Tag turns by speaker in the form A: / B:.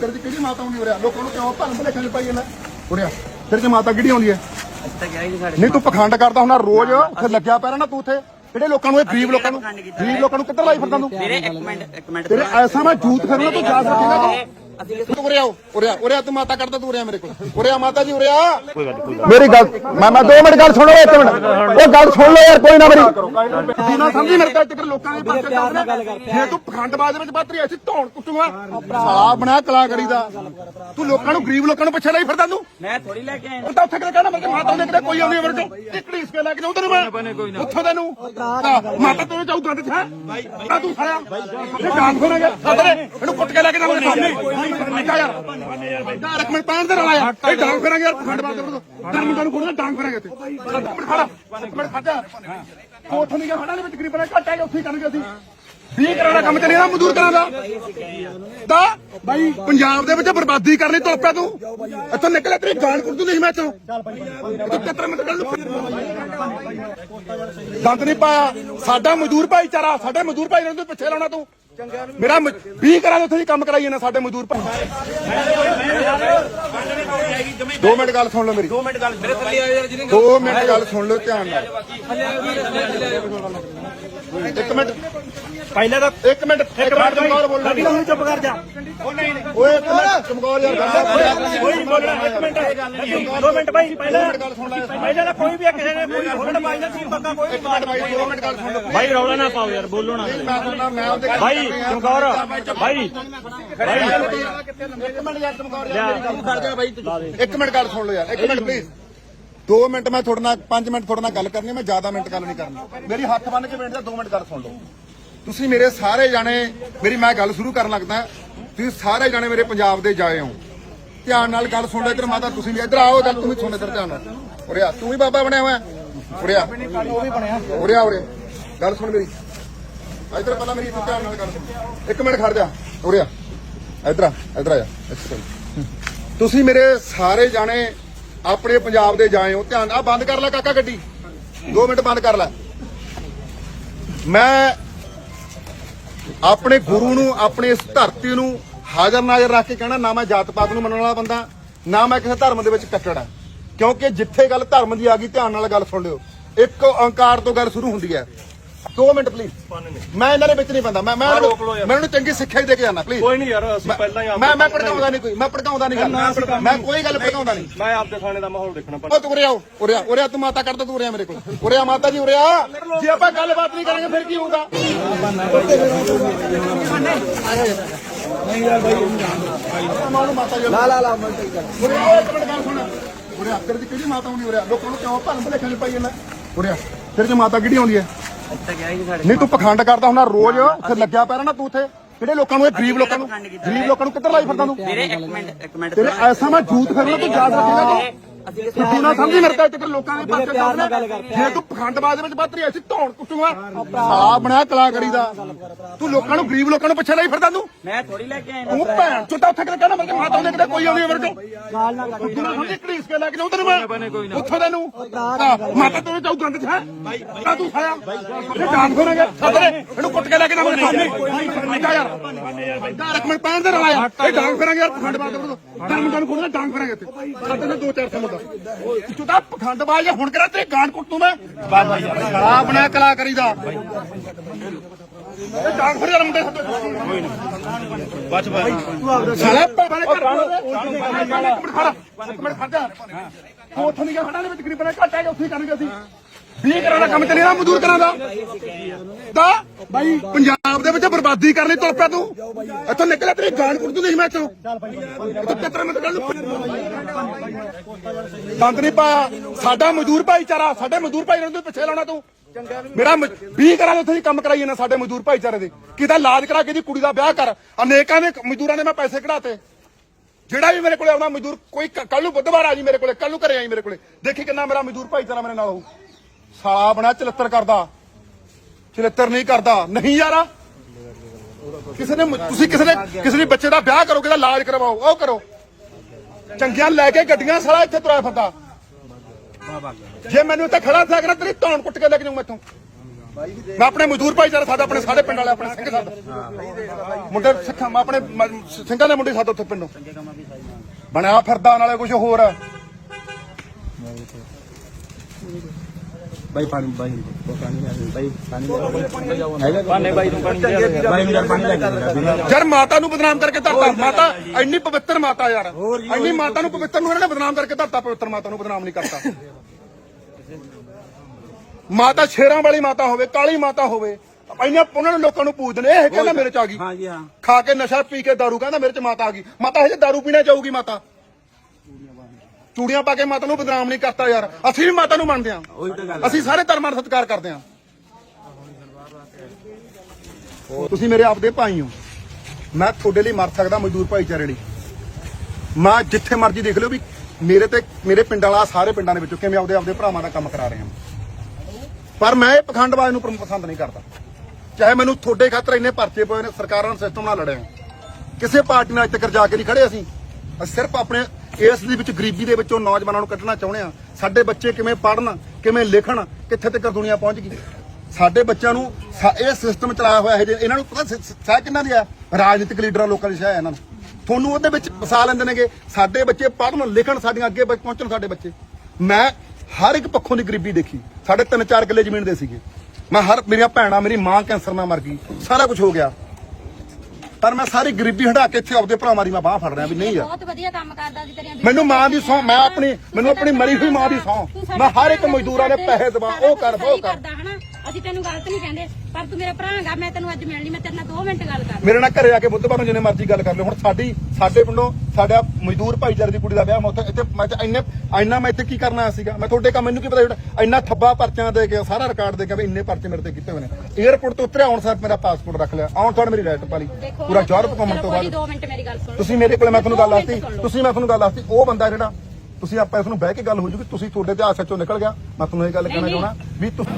A: ਤੇਰੇ ਚ ਕਿਹੜੀ ਮਾਤਾ ਹੁੰਦੀ ਲੋਕਾਂ ਨੂੰ ਕਿਉਂ ਭੰਨ ਭਲੇਖਾਂ ਚ ਪਾਈ ਜਾਂਦਾ? ਉਰਿਆ ਤੇਰੇ ਚ ਮਾਤਾ ਕਿਹੜੀ ਆਉਂਦੀ ਹੈ? ਨਹੀਂ ਤੂੰ ਪਖੰਡ ਕਰਦਾ ਹੁਣਾ ਰੋਜ਼। ਉੱਥੇ ਲੱਗਿਆ ਪਿਆ ਰਹਿਣਾ ਤੂੰ ਉੱਥੇ। ਜਿਹੜੇ ਲੋਕਾਂ ਨੂੰ ਇਹ ਗਰੀਬ ਲੋਕਾਂ ਨੂੰ ਗਰੀਬ ਲੋਕਾਂ ਨੂੰ ਕਿੱਧਰ ਲਾਈ ਫਿਰਦਾ ਤੂੰ?
B: ਵੀਰੇ ਇੱਕ ਮਿੰਟ ਇੱਕ ਮਿੰਟ।
A: ਤੇਰੇ ਐਸਾ ਮੈਂ ਜੂਤ ਕਰੂੰਗਾ ਤੂੰ ਜਾ ਸਕੇਗਾ ਤੂੰ। ਤੂੰ ਉਰਿਆ ਉਰਿਆ ਉਰਿਆ ਤੂੰ ਮਾਤਾ ਕਰਦਾ ਤੂੰ ਉਰਿਆ ਮੇਰੇ ਕੋਲ। ਉਰਿਆ ਮਾਤਾ ਜੀ ਉਰਿਆ ਮੇਰੀ ਗੱਲ ਮੈਂ ਮੈਂ 2 ਮਿੰਟ ਗੱਲ ਸੁਣੋ ਇੱਕ ਮਿੰਟ। ਉਹ ਗੱਲ ਸੁਣ ਲਓ ਯਾਰ ਕੋਈ ਨਾ ਮੇਰੀ ਤੂੰ ਨਾ ਸਮਝੀ ਮੇਰੇ ਤੇ ਲੋਕਾਂ ਦੇ ਪਾਸੇ ਚੱਲਦੇ ਜੇ ਤੂੰ ਪਖੰਡਬਾਜ਼ ਦੇ ਵਿੱਚ ਰਹੀ ਐਸੀ ਧੌਣ ਕੁੱਟੂਗਾ। ਸਾਲਾ ਬਣਾ ਕਲਾਕਾਰੀ ਦਾ ਤੂੰ ਲੋਕਾਂ ਨੂੰ ਗਰੀਬ ਲੋਕਾਂ ਨੂੰ ਪਿੱਛੇ ਲਈ ਫਿਰਦਾ ਤੂੰ।
B: ਮੈਂ ਥੋੜੀ ਲੈ ਕੇ ਆਇਆ।
A: ਹੁਣ ਤਾਂ ਉੱਥੇ ਕਿਤੇ ਕਹਿਣਾ ਮੈਂ ਮਾਤਾ ਨੇ ਕਿਤੇ ਕੋਈ ਆਉਂਦੀ ਮੇਰੇ ਕੋਲ ਟਿਕੜੀ ਇਸ ਕੇ ਲੈ ਕੇ ਜਾਉਂ ਤੈਨੂੰ ਮੈਂ। ਉੱਥੋਂ ਤੈਨੂੰ। ਮਾਤਾ ਤੈਨੂੰ ਜਾਉ ਦੰਦ ਥਾ ਆ ਤੂੰ ਸਾਲਿਆ। ਇਹ ਡਾਂਗ ਖੋਣਾਗਾ ਸਾਡੇ ਇਹਨੂੰ ਕੁੱਟ ਕੇ ਲੈ ਕੇ ਜਾਵਾਂਗੇ ਸਾਹਮਣੇ। ਜਾ ਯਾਰ। ਜਾ ਮੈਂ ਪਾਣ ਦੇ ਨਾਲ ਆਇਆ ਇਹ ਡਾਂਗ ਫੇਰਾਂਗੇ ਯਾਰ, ਖੰਡ ਬਾਦ ਡਰ ਮੁੰਡਾ ਨੂੰ ਕੁੱਟਦਾ ਡਾਂਗ ਫੇਰਾਂਗੇ ਤੇ ਖੜਾ। ਇੱਕ ਖੜਾ ਕੋਠ ਨਹੀਂ ਗਿਆ ਹਣਾ ਨੇ ਵਿੱਚ ਗਰੀਬਾਂ ਨੇ ਘੱਟ ਉੱਥੇ ਕਰਨਗੇ ਅਸੀਂ। 20 ਕਰਾਣਾ ਕੰਮ ਚੱਲੇ ਨਾ ਮਜ਼ਦੂਰ ਕਰਾਂ ਦਾ। ਬਾਈ, ਪੰਜਾਬ ਦੇ ਵਿੱਚ ਬਰਬਾਦੀ ਕਰਨੀ ਤੁਰ ਤੂੰ। ਇੱਥੋਂ ਨਿਕਲਿਆ ਤੇਰੀ ਗਾਲ ਕੁੱਟ ਦੂੰ ਨਹੀਂ ਮੈਂ ਇੱਥੋਂ। ਤੂੰ ਕਿਤਰਾ ਮਿੰਟ ਕੱਲ ਦੰਦ ਨਹੀਂ ਪਾਇਆ। ਸਾਡਾ ਮਜ਼ਦੂਰ ਭਾਈਚਾਰਾ, ਸਾਡੇ ਮਜ਼ਦੂਰ ਭਾਈ ਨੂੰ ਪਿੱਛੇ ਲਾਉਣਾ ਤੂੰ। ਮੇਰਾ 20 ਕਰਾਂ ਉੱਥੇ ਕੰਮ ਕਰਾਈ ਜਾਂਦਾ ਸਾਡੇ ਮਜ਼ਦੂਰ ਭਾਈ। 2 ਮਿੰਟ ਗੱਲ ਸੁਣ ਲਓ ਮੇਰੀ। 2 ਮਿੰਟ ਗੱਲ ਮੇਰੇ ਥੱਲੇ ਆ ਯਾਰ ਜਿਹਨੇ 2 ਮਿੰਟ ਗੱਲ ਸੁਣ ਲਓ ਧਿਆਨ ਨਾਲ। ਇੱਕ ਮਿੰਟ।
C: ਪਹਿਲਾਂ ਤਾਂ
A: ਇੱਕ ਮਿੰਟ ਇੱਕ ਮਿੰਟ ਚਮਕੌਰ ਬੋਲਣਾ।
C: ਚੁੱਪ ਕਰ ਜਾ।
A: ਓਏ ਇੱਕ ਮਿੰਟ ਚਮਕੌਰ ਯਾਰ ਗੱਲ
C: ਕੋਈ ਨਹੀਂ ਬੋਲਣਾ ਇੱਕ ਮਿੰਟ ਦੋ ਮਿੰਟ ਭਾਈ ਪਹਿਲਾਂ
A: ਗੱਲ ਸੁਣ ਲੈ।
C: ਪਹਿਲਾਂ ਤਾਂ ਕੋਈ ਵੀ ਕਿਸੇ ਨੇ ਕੋਈ ਹੋਲਡ ਪਾਈ ਦਾ ਸੀ ਪੱਕਾ ਕੋਈ
A: ਇੱਕ ਮਿੰਟ ਬਾਈ 2 ਮਿੰਟ ਗੱਲ ਸੁਣ ਲਓ।
C: ਭਾਈ ਰੌਲਾ ਨਾ ਪਾਓ ਯਾਰ ਬੋਲੋ ਨਾ ਭਾਈ ਚਮਕੌਰ ਭਾਈ
A: ਇੱਕ ਮਿੰਟ ਯਾਰ ਚਮਕੌਰ ਯਾਰ ਮੇਰੀ ਗੱਲ ਖੜ ਜਾ ਬਾਈ ਇੱਕ ਮਿੰਟ ਗੱਲ ਸੁਣ ਲਓ ਯਾਰ ਇੱਕ ਮਿੰਟ ਪਲੀਜ਼ 2 ਮਿੰਟ ਮੈਂ ਤੁਹਾਡੇ ਨਾਲ 5 ਮਿੰਟ ਤੁਹਾਡੇ ਨਾਲ ਗੱਲ ਕਰਨੀ ਹੈ, ਮੈਂ ਜ਼ਿਆਦਾ ਮਿੰਟ ਗੱਲ ਨਹੀਂ ਕਰਨੀ। ਮੇਰੀ ਹੱਥ ਬੰਨ ਕੇ ਬੇਨਤੀ 2 ਮਿੰਟ ਗੱਲ ਸੁਣ ਲਓ। ਤੁਸੀਂ ਮੇਰੇ ਸਾਰੇ ਜਾਣੇ ਮੇਰੀ ਮੈਂ ਗੱਲ ਸ਼ੁਰੂ ਕਰਨ ਲੱਗਦਾ ਤੁਸੀਂ ਸਾਰੇ ਜਾਣੇ ਮੇਰੇ ਪੰਜਾਬ ਦੇ ਜਾਏ ਹੋ। ਧਿਆਨ ਨਾਲ ਗੱਲ ਸੁਣ ਲਓ ਇੱਧਰ ਮਾਤਾ, ਤੁਸੀਂ ਵੀ ਇੱਧਰ ਆਓ ਗੱਲ ਤੁਸੀਂ ਸੁਣ ਇੱਧਰ ਧਿਆਨ ਨਾਲ। ਉਰਿਆ ਤੂੰ ਵੀ ਬਾਬਾ ਬਣਿਆ ਹੋਇਆ। ਉਰਿਆ ਉਹ ਵੀ ਬਣਿਆ ਉਰੇ। ਗੱਲ ਸੁਣ ਮੇਰੀ। ਇੱਧਰ ਪਹਿਲਾਂ ਮੇਰੀ ਧਿਆਨ ਨਾਲ ਗੱਲ ਸੁਣ। ਇੱਕ ਮਿੰਟ ਖੜ ਜਾ। ਉਰਿਆ ਇੱਧਰ ਆ ਇੱਧਰ ਆ ਜਾ। ਤੁਸੀਂ ਮੇਰੇ ਸਾਰੇ ਜਾਣੇ ਆਪਣੇ ਪੰਜਾਬ ਦੇ ਜਾਏ ਹੋ। ਧਿਆਨ, ਆ ਬੰਦ ਕਰ ਲੈ ਕਾਕਾ ਗੱਡੀ। 2 ਮਿੰਟ ਬੰਦ ਕਰ ਲੈ। ਮੈਂ ਆਪਣੇ ਗੁਰੂ ਨੂੰ, ਆਪਣੇ ਇਸ ਧਰਤੀ ਨੂੰ ਹਾਜ਼ਰ ਨਾਜ਼ਰ ਰੱਖ ਕੇ ਕਹਿਣਾ, ਨਾ ਮੈਂ ਜਾਤ ਪਾਤ ਨੂੰ ਮੰਨਣ ਵਾਲਾ ਬੰਦਾ, ਨਾ ਮੈਂ ਕਿਸੇ ਧਰਮ ਦੇ ਵਿੱਚ ਕੱਟੜ ਆ ਕਿਉਂਕਿ ਜਿੱਥੇ ਗੱਲ ਧਰਮ ਦੀ ਆ ਗਈ, ਧਿਆਨ ਨਾਲ ਗੱਲ ਸੁਣ ਲਿਓ। ਇੱਕ ਓੰਕਾਰ ਤੋਂ ਗੱਲ ਸ਼ੁਰੂ ਹੁੰਦੀ ਹੈ। 2 ਮਿੰਟ ਪਲੀਜ਼ ਮੈਂ ਇਹਨਾਂ ਦੇ ਵਿੱਚ ਨਹੀਂ ਬੰਦਾ ਮੈਂ ਮੈਂ। ਮੈਂ ਉਹਨੂੰ ਚੰਗੀ ਸਿੱਖਿਆ ਹੀ ਦੇ ਕੇ ਜਾਣਾ ਪਲੀਜ਼
C: ਕੋਈ ਨਹੀਂ ਯਾਰ ਅਸੀਂ ਪਹਿਲਾਂ ਹੀ
A: ਮੈਂ ਮੈਂ ਭੜਕਾਉਂਦਾ ਨਹੀਂ ਕੋਈ ਮੈਂ ਭੜਕਾਉਂਦਾ ਨਹੀਂ ਗੱਲ। ਮੈਂ ਕੋਈ ਗੱਲ ਭੜਕਾਉਂਦਾ ਨਹੀਂ।
C: ਮੈਂ ਆਪਦੇ ਥਾਣੇ ਦਾ ਮਾਹੌਲ ਦੇਖਣਾ
A: ਉਹ ਤੂੰ ਉਰਿਆ ਉਰਿਆ ਉਰਿਆ ਤੂੰ ਮਾਤਾ ਕਰਦਾ ਤੂੰ ਉਰਿਆ ਮੇਰੇ ਕੋਲ। ਉਰਿਆ ਮਾਤਾ ਜੀ ਉਰਿਆ ਜੇ ਆਪਾਂ ਗੱਲਬਾਤ ਨਹੀਂ ਕਰਾਂਗੇ ਫਿਰ ਕੀ ਹੋਊਗਾ ਲਾ ਲਾ ਲਾ ਉਰਿਆ ਇੱਕ ਮਿੰਟ ਗੱਲ ਸੁਣ। ਉਰਿਆ ਤੇਰੇ ਚ ਕਿਹੜੀ ਮਾਤਾ ਹੁੰਦੀ ਉਰਿਆ ਲੋਕਾਂ ਨੂੰ ਕਿਉਂ ਭੰਨ ਭਲੇਖਾਂ ਚ ਪਾਈ ਜਾਂਦਾ? ਉਰਿਆ ਤੇਰੇ ਚ ਮਾਤਾ ਕਿਹੜੀ ਆਉਂਦੀ ਹੈ? ਨਹੀਂ ਤੂੰ ਪਖੰਡ ਕਰਦਾ ਹੁਣਾ ਰੋਜ਼ ਉੱਥੇ ਲੱਗਿਆ ਪਿਆ ਰਹਿਣਾ ਤੂੰ ਉੱਥੇ। ਜਿਹੜੇ ਲੋਕਾਂ ਨੂੰ ਇਹ ਗਰੀਬ ਲੋਕਾਂ ਨੂੰ ਗਰੀਬ ਲੋਕਾਂ ਨੂੰ ਕਿੱਧਰ ਲਾਈ ਫਿਰਦਾ ਤੂੰ?
B: ਵੀਰੇ ਇੱਕ ਮਿੰਟ ਇੱਕ ਮਿੰਟ
A: ਤੇਰੇ ਐਸਾ ਮੈਂ ਜੂਤ ਕਰੂੰਗਾ ਤੂੰ ਜਾ ਸਕੇਗਾ ਤੂੰ? ਤੂੰ ਨਾ ਸਮਝੀ ਮੇਰੇ ਤੇ ਤੇ ਲੋਕਾਂ ਦੇ ਪਾਸੇ ਚੱਲਦੇ ਜੇ ਤੂੰ ਪਖੰਡਬਾਜ਼ ਦੇ ਵਿੱਚ ਵੱਧ ਰਹੀ ਐਸੀ ਧੌਣ ਕੁੱਟੂਗਾ ਸਾਲਾ ਬਣਾ ਕਲਾਕਾਰੀ ਦਾ। ਤੂੰ ਲੋਕਾਂ ਨੂੰ ਗਰੀਬ ਲੋਕਾਂ ਨੂੰ ਪਿੱਛੇ ਲਈ ਫਿਰਦਾ ਤੂੰ?
B: ਮੈਂ ਥੋੜੀ ਲੈ ਕੇ ਆਇਆ
A: ਤੂੰ ਭੈਣ ਚੁੱਤਾ ਉੱਥੇ ਕਿਤੇ ਕਹਿਣਾ ਮੈਂ ਮਾਤਾ ਨੇ ਕਿਤੇ ਕੋਈ ਆਉਂਦੀ ਹੈ ਮੇਰੇ ਕੋਲ। ਤੂੰ ਨਾ ਸਮਝੀ ਘੜੀਸ ਕੇ ਲੈ ਕੇ ਤੈਨੂੰ ਮੈਂ? ਉੱਥੋਂ ਤੈਨੂੰ? ਹਾਂ, ਮਾਤਾ ਤੈਨੂੰ ਜਾਉ ਦੰਦ ਥਾ ਆ ਤੂੰ ਸਾਇਆ? ਇਹ ਡਾਂਗ ਖੋਣਾਗਾ ਸਾਡੇ ਇਹਨੂੰ ਕੁੱਟ ਕੇ ਲੈ ਕੇ ਜਾਵਾਂਗੇ ਸਾਹਮਣੇ। ਜਾ ਯਾਰ। ਜਾ ਰਕ ਮੈਂ ਪਾਣ ਦੇ ਆਇਆ ਇਹ ਡਾਂਗ ਫੇਰਾਂਗੇ ਯਾਰ ਪਖੰਡ ਬਾਦ ਡਰ ਮੁੰਡਾ ਨੂੰ ਕੁੱਟਦਾ ਡਾਂਗ ਫੇਰਾਂਗੇ ਇੱਥੇ। ਸਾਡੇ ਨਾਲ ਦੋ ਚਾਰ ਸੌ ਮੁੰਡਾ ਚੁੱਤਾ ਪਖੰਡ ਬਾਜ ਹੁਣ ਕਿਹੜਾ ਤੇ ਗਾਂਡ ਕੁੱਟੂ ਮੈਂ? ਗਲਾ ਬਣਾ ਕਲਾਕਾਰੀ ਦਾ ਇਹ ਡਾਂਗ ਫੇਰ ਮੁੰਡੇ
C: ਬਚ ਬਾਈ
A: ਸਾਲਾ ਬਾਲੇ ਕਰ ਇੱਕ ਮਿੰਟ ਖੜਾ ਇੱਕ ਮਿੰਟ ਖੜ ਤੂੰ ਉੱਥੋਂ ਨਹੀਂ ਗਿਆ ਹਣਾ ਦੇ ਵਿੱਚ ਗਰੀਬਾਂ ਨੇ ਘੱਟ ਹੈ ਉੱਥੇ ਹੀ ਕਰਨਗੇ ਅਸੀਂ। 20 ਕਰਾਣਾ ਕੰਮ ਚੱਲੇ ਨਾ, ਮਜ਼ਦੂਰ ਕਰਾਂ ਦਾ। ਦਾ ਬਾਈ, ਪੰਜਾਬ ਦੇ ਵਿੱਚ ਬਰਬਾਦੀ ਕਰਨੀ ਤੁਰ ਪਿਆ ਤੂੰ। ਇੱਥੋਂ ਨਿਕਲਿਆ ਤੇਰੀ ਗਾਂਡ ਕੁੱਟ ਦੂੰ ਨਹੀਂ ਮੈਂ ਇੱਥੋਂ। ਤੂੰ ਕਿਤਰਾ ਮਿੰਟ ਕੱਲ ਦੰਦ ਨਹੀਂ ਪਾਇਆ ਸਾਡਾ ਮਜ਼ਦੂਰ ਭਾਈਚਾਰਾ, ਸਾਡੇ ਮਜ਼ਦੂਰ ਭਾਈ ਨੂੰ ਪਿੱਛੇ ਲਾਉਣਾ ਤੂੰ। ਮੇਰਾ 20 ਕਰਾਂ ਦੇ ਉੱਥੇ ਕੰਮ ਕਰਾਈ ਜਾਂਦਾ ਸਾਡੇ ਮਜ਼ਦੂਰ ਭਾਈਚਾਰੇ ਦੇ। ਕਿਤਾ ਇਲਾਜ ਕਰਾ ਕੇ ਦੀ ਕੁੜੀ ਦਾ ਵਿਆਹ ਕਰ। ਅਨੇਕਾਂ ਦੇ ਮਜ਼ਦੂਰਾਂ ਦੇ ਮੈਂ ਪੈਸੇ ਕਢਾਤੇ। ਜਿਹੜਾ ਵੀ ਮੇਰੇ ਕੋਲੇ ਆਉਣਾ, ਮਜ਼ਦੂਰ ਕੋਈ ਕੱਲ ਨੂੰ ਬੁੱਧਵਾਰ ਆ ਜੀ ਮੇਰੇ ਕੋਲੇ ਕੱਲ ਨੂੰ ਘਰੇ ਆਈ ਮੇਰੇ ਕੋਲੇ। ਦੇਖੀ ਕਿੰਨਾ ਮੇਰਾ ਮਜ਼ਦੂਰ ਭਾਈਚਾਰਾ ਮੇਰੇ ਨਾਲ ਹੋਊ। ਸਾਲਾ ਬਣਾ ਚਲੱਤਰ ਕਰਦਾ। ਚਲੱਤਰ ਨਹੀਂ ਕਰਦਾ। ਨਹੀਂ ਯਾਰਾ। ਕਿਸੇ ਨੇ ਤੁਸੀਂ ਕਿਸੇ ਨੇ ਕਿਸੇ ਦੇ ਬੱਚੇ ਦਾ ਵਿਆਹ ਕਰੋ ਕਿਹਦਾ ਇਲਾਜ ਕਰਵਾਓ। ਉਹ ਕਰੋ। ਚੰਗੀਆਂ ਲੈ ਕੇ ਗੱਡੀਆਂ ਸਾਲਾ ਇੱਥੇ ਤੁਰਿਆ ਫਿਰਦਾ। ਜੇ ਮੈਨੂੰ ਇੱਥੇ ਖੜਾ ਥਾ ਤੇਰੀ ਧੌਣ ਕੁੱਟ ਕੇ ਲੈ ਕੇ ਜਾਊਂ ਮੈਥੋਂ। ਮੈਂ ਆਪਣੇ ਮਜ਼ਦੂਰ ਭਾਈਚਾਰੇ ਸਾਡਾ, ਆਪਣੇ ਸਾਰੇ ਪਿੰਡ ਵਾਲੇ, ਆਪਣੇ ਸਿੰਘ ਸਾਡਾ। ਮੁੰਡੇ ਸਿੱਖਾਂ, ਮੈਂ ਆਪਣੇ ਸਿੰਘਾਂ ਦੇ ਮੁੰਡੇ ਸਾਡਾ ਉੱਥੇ ਪਿੰਡੋਂ। ਬਣਿਆ ਫਿਰਦਾ, ਨਾਲੇ ਕੁਝ ਹੋਰ ਆ
D: ਬਾਈ ਪਾਣੀ ਬਾਈ। ਪਾਣੀ ਬਾਈ ਪਾਣੀ ਹੈਗਾ
C: ਪਾਣੇ ਬਾਈ ਨੂੰ ਪਾਣੀ ਦੇ
D: ਬਾਈ ਮੇਰਾ ਪਾਣੀ ਲੈ ਕੇ
A: ਯਾਰ ਮਾਤਾ ਨੂੰ ਬਦਨਾਮ ਕਰਕੇ ਧਰਤਾ। ਮਾਤਾ ਇੰਨੀ ਪਵਿੱਤਰ ਮਾਤਾ ਯਾਰ। ਇੰਨੀ ਮਾਤਾ ਨੂੰ ਪਵਿੱਤਰ ਨੂੰ ਇਹਨਾਂ ਨੇ ਬਦਨਾਮ ਕਰਕੇ ਧਰਤਾ? ਪਵਿੱਤਰ ਮਾਤਾ ਨੂੰ ਬਦਨਾਮ ਨਹੀਂ ਕਰਤਾ। ਮਾਤਾ ਸ਼ੇਰਾਂ ਵਾਲੀ ਮਾਤਾ ਹੋਵੇ ਕਾਲੀ ਮਾਤਾ ਹੋਵੇ ਇੰਨੇ ਉਹਨਾਂ ਨੂੰ ਲੋਕਾਂ ਨੂੰ ਪੂਜਦੇ ਨੇ ਇਹ ਕਹਿੰਦਾ ਮੇਰੇ ਚ ਆ ਗਈ।
D: ਹਾਂ
A: ਖਾ ਕੇ ਨਸ਼ਾ ਪੀ ਕੇ ਦਾਰੂ ਕਹਿੰਦਾ ਮੇਰੇ ਚ ਮਾਤਾ ਆ ਗਈ। ਮਾਤਾ ਹਜੇ ਦਾਰੂ ਪੀਣਾ ਚਾਹੂਗੀ ਮਾਤਾ? ਚੂੜੀਆਂ ਪਾ ਕੇ ਮਾਤਾ ਨੂੰ ਬਦਨਾਮ ਨਹੀਂ ਕਰਤਾ ਯਾਰ। ਅਸੀਂ ਵੀ ਮਾਤਾ ਨੂੰ ਮੰਨਦੇ ਹਾਂ। ਅਸੀਂ ਸਾਰੇ ਧਰਮਾਂ ਦਾ ਸਤਿਕਾਰ ਕਰਦੇ ਹਾਂ। ਤੁਸੀਂ ਮੇਰੇ ਆਪਦੇ ਭਾਈ ਹੋ। ਮੈਂ ਤੁਹਾਡੇ ਲਈ ਮਰ ਸਕਦਾ ਮਜ਼ਦੂਰ ਭਾਈਚਾਰੇ ਲਈ। ਮੈਂ ਜਿੱਥੇ ਮਰਜ਼ੀ ਦੇਖ ਲਿਓ ਵੀ ਮੇਰੇ ਤੇ ਮੇਰੇ ਪਿੰਡ ਵਾਲਾ ਸਾਰੇ ਪਿੰਡਾਂ ਦੇ ਵਿੱਚੋਂ ਕਿਵੇਂ ਆਪਦੇ ਆਪਦੇ ਭਰਾਵਾਂ ਦਾ ਕੰਮ ਕਰਾ ਰਹੇ ਹਾਂ ਪਰ ਮੈਂ ਇਹ ਪਖੰਡਵਾਦ ਨੂੰ ਪਸੰਦ ਨਹੀਂ ਕਰਦਾ। ਚਾਹੇ ਮੈਨੂੰ ਤੁਹਾਡੇ ਖਾਤਰ ਇੰਨੇ ਪਰਚੇ ਪਏ ਨੇ ਸਰਕਾਰਾਂ ਨਾਲ ਸਿਸਟਮ ਨਾਲ ਲੜਿਆ ਕਿਸੇ ਪਾਰਟੀ ਨਾਲ ਅੱਜ ਤੱਕ ਜਾ ਕੇ ਨਹੀਂ ਖੜੇ ਅਸੀਂ। ਅਸੀਂ ਸਿਰਫ ਆਪਣੇ ਇਸ ਦੇ ਵਿੱਚ ਗਰੀਬੀ ਦੇ ਵਿੱਚੋਂ ਨੌਜਵਾਨਾਂ ਨੂੰ ਕੱਢਣਾ ਚਾਹੁੰਦੇ ਆ। ਸਾਡੇ ਬੱਚੇ ਕਿਵੇਂ ਪੜ੍ਹਨ, ਕਿਵੇਂ ਲਿਖਣ, ਕਿੱਥੇ ਤੱਕ ਦੁਨੀਆ ਪਹੁੰਚ ਗਈ? ਸਾਡੇ ਬੱਚਿਆਂ ਨੂੰ ਇਹ ਸਿਸਟਮ ਚਲਾਇਆ ਹੋਇਆ ਹੈ ਇਹਨਾਂ ਨੂੰ ਪਤਾ ਸਹਿ ਕਿੰਨਾ ਦੀ ਆ? ਰਾਜਨੀਤਿਕ ਲੀਡਰਾਂ, ਲੋਕਾਂ ਦੀ ਸਹਿ ਇਹਨਾਂ ਨੂੰ। ਤੁਹਾਨੂੰ ਉਹਦੇ ਵਿੱਚ ਫਸਾ ਲੈਂਦੇ ਨੇਗੇ, ਸਾਡੇ ਬੱਚੇ ਪੜ੍ਹਨ, ਲਿਖਣ ਸਾਡੀਆਂ ਅੱਗੇ ਪਹੁੰਚਣ ਸਾਡੇ ਬੱਚੇ। ਮੈਂ ਹਰ ਇੱਕ ਪੱਖੋਂ ਦੀ ਗਰੀਬੀ ਦੇਖੀ। ਸਾਡੇ ਤਿੰਨ ਚਾਰ ਕਿੱਲੇ ਜ਼ਮੀਨ ਦੇ ਸੀਗੇ। ਮੈਂ ਹਰ ਮੇਰੀਆਂ ਭੈਣਾਂ, ਮੇਰੀ ਮਾਂ ਕੈਂਸਰ ਨਾਲ ਮਰ ਗਈ। ਸਾਰਾ ਕੁਝ ਹੋ ਗਿਆ। ਪਰ ਮੈਂ ਸਾਰੀ ਗਰੀਬੀ ਹਟਾ ਕੇ ਇੱਥੇ ਆਪਦੇ ਭਰਾਵਾਂ ਦੀ ਮੈਂ ਬਾਹ ਫੜ ਰਿਹਾ ਵੀ ਨਹੀਂ ਯਾਰ
E: ਬਹੁਤ ਵਧੀਆ ਕੰਮ ਕਰਦਾ ਸੀ ਤੇਰੀਆਂ
A: ਮੈਨੂੰ ਮਾਂ ਦੀ ਸਹੁੰ ਮੈਂ ਆਪਣੀ ਮੈਨੂੰ ਆਪਣੀ ਮਰੀ ਹੋਈ ਮਾਂ ਦੀ ਸਹੁੰ ਮੈਂ ਹਰ ਇੱਕ ਮਜ਼ਦੂਰਾਂ ਦੇ ਪੈਸੇ ਦਵਾ ਉਹ ਕਰ ਉਹ ਕਰ।
E: ਅਸੀਂ ਤੈਨੂੰ ਗਲਤ ਨਹੀਂ ਕਹਿੰਦੇ ਪਰ ਤੂੰ ਮੇਰਾ ਭਰਾ ਹੈਗਾ ਮੈਂ ਤੈਨੂੰ ਅੱਜ ਮਿਲਣੀ ਮੈਂ ਤੇਰੇ ਨਾਲ 2 ਮਿੰਟ ਗੱਲ ਕਰ
A: ਮੇਰੇ ਨਾਲ ਘਰੇ ਆ ਕੇ ਬੁੱਧਵਾਰ ਨੂੰ ਜਿੰਨੇ ਮਰਜ਼ੀ ਗੱਲ ਕਰ ਲਿਓ। ਹੁਣ ਸਾਡੀ ਸਾਡੇ ਪਿੰਡੋਂ ਸਾਡਾ ਮਜ਼ਦੂਰ ਭਾਈਚਾਰੇ ਦੀ ਕੁੜੀ ਦਾ ਵਿਆਹ ਮੈਂ ਉੱਥੇ ਇੱਥੇ ਮੈਂ ਤੇ ਇੰਨੇ ਇੰਨਾ ਮੈਂ ਇੱਥੇ ਕੀ ਕਰਨਾ ਆਇਆ ਸੀਗਾ? ਮੈਂ ਤੁਹਾਡੇ ਕੰਮ ਮੈਨੂੰ ਕੀ ਪਤਾ ਜਿਹੜਾ ਇੰਨਾ ਥੱਬਾ ਪਰਚਿਆਂ ਦੇ ਕੇ ਸਾਰਾ ਰਿਕਾਰਡ ਦੇ ਕੇ ਵੀ ਇੰਨੇ ਪਰਚੇ ਮੇਰੇ ਤੇ ਕੀਤੇ ਹੋਏ ਨੇ। 에어ਪੋਰਟ ਤੋਂ ਉਤਰਿਆ ਹੁਣ ਸਰ ਮੇਰਾ ਪਾਸਪੋਰਟ ਰੱਖ ਲਿਆ। ਆਉਣ ਤੁਹਾਡੇ ਮੇਰੀ ਰਾਈਟ ਪਾਲੀ। ਪੂਰਾ ਯੂਰਪ ਘੁੰਮਣ ਤੋਂ ਬਾਅਦ।
E: 2 ਮਿੰਟ ਮੇਰੀ ਗੱਲ ਸੁਣੋ।
A: ਤੁਸੀਂ ਮੇਰੇ ਕੋਲ ਮੈਂ ਤੁਹਾਨੂੰ ਗੱਲ
E: ਦੋ ਮਿੰਟ
A: ਦੱਸਤੀ
E: ਸੁਣ ਲਓ।
A: ਤੁਸੀਂ ਮੈਂ ਤੁਹਾਨੂੰ ਗੱਲ ਦੱਸਤੀ। ਉਹ ਬੰਦਾ ਜਿਹੜਾ ਤੁਸੀਂ ਆਪਾਂ ਇਸ ਨੂੰ ਬਹਿ ਕੇ ਗੱਲ ਹੋ ਜੂਗੀ ਤੁਸੀਂ ਤੁਹਾਡੇ ਤੇ ਆਸਾ ਚੋਂ ਨਿਕਲ ਗਿਆ। ਮੈਂ ਤੁਹਾਨੂੰ ਇਹ ਗੱਲ ਕਹਿਣਾ। ਚਾਹਣਾ ਵੀ ਤੁਸੀਂ